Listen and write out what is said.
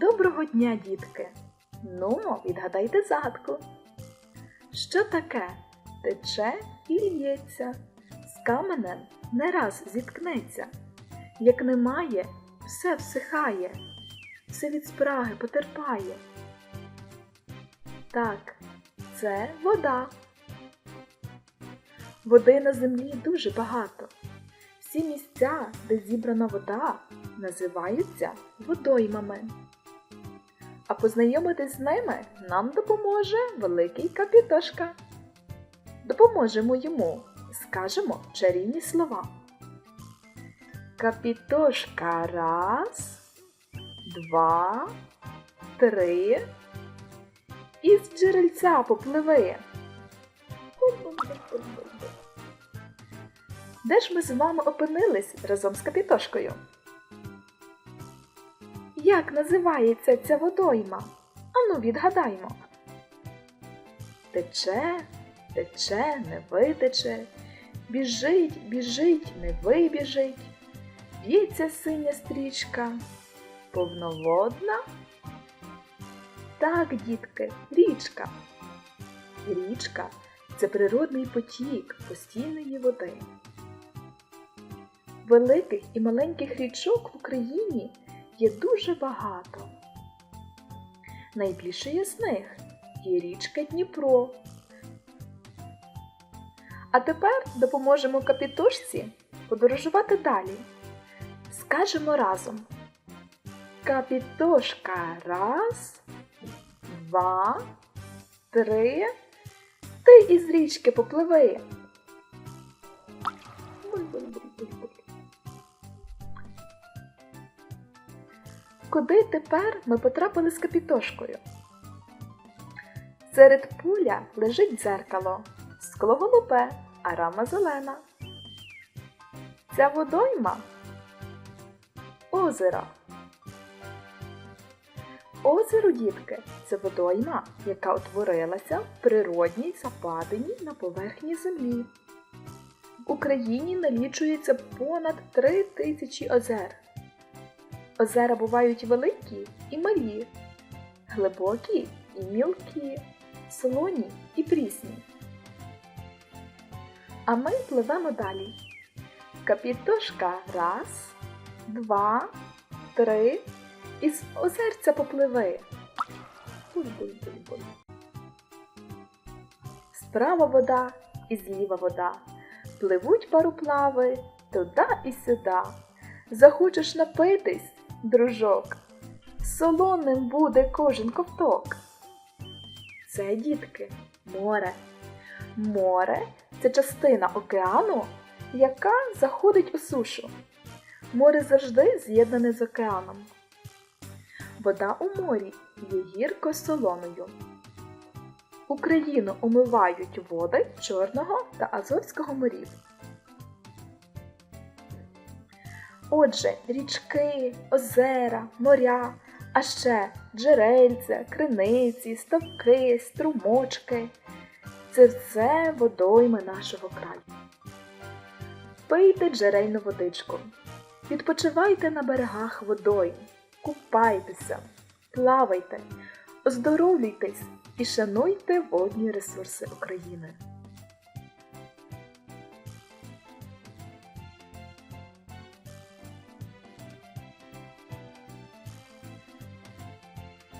Доброго дня, дітки! Нумо, відгадайте загадку. Що таке? Тече і лється, з каменем не раз зіткнеться. Як немає, все всихає, все від спраги потерпає. Так, це вода. Води на землі дуже багато. Всі місця, де зібрана вода, називаються водоймами. А познайомитись з ними нам допоможе великий капітошка. Допоможемо йому, скажемо чарівні слова. Капітошка раз, два, три. Із джерельця попливи. Де ж ми з вами опинились разом з капітошкою? Як називається ця водойма? Ану, відгадаймо. Тече, тече, не витече, біжить, біжить, не вибіжить, б'ється синя стрічка, повноводна. Так, дітки, річка. Річка це природний потік постійної води. Великих і маленьких річок в Україні є дуже багато. Найбільшою з них є річка Дніпро. А тепер допоможемо капітошці подорожувати далі. Скажемо разом. Капітошка раз, два, три. Ти із річки попливи. Куди тепер ми потрапили з капітошкою? Серед поля лежить дзеркало, скло голубе, а рама зелена. Ця водойма озеро. Озеро, дітки, це водойма, яка утворилася в природній западині на поверхні землі. В Україні налічується понад три тисячі озер. Озера бувають великі і малі, глибокі і мілкі, солоні і прісні. А ми пливемо далі. Капітошка раз, два, три. Із озерця попливи. Буль-буль-буль-буль. Справа вода і зліва вода. Пливуть пароплави туди і сюди. Захочеш напитись, дружок, солоним буде кожен ковток. Це, дітки, море. Море це частина океану, яка заходить у сушу. Море завжди з'єднане з океаном. Вода у морі є гірко-солоною. Україну омивають води Чорного та Азовського морів. Отже, річки, озера, моря, а ще джерельця, криниці, ставки, струмочки це все водойми нашого краю. Пийте джерельну водичку, відпочивайте на берегах водойм, купайтеся, плавайте, оздоровлюйтесь і шануйте водні ресурси України.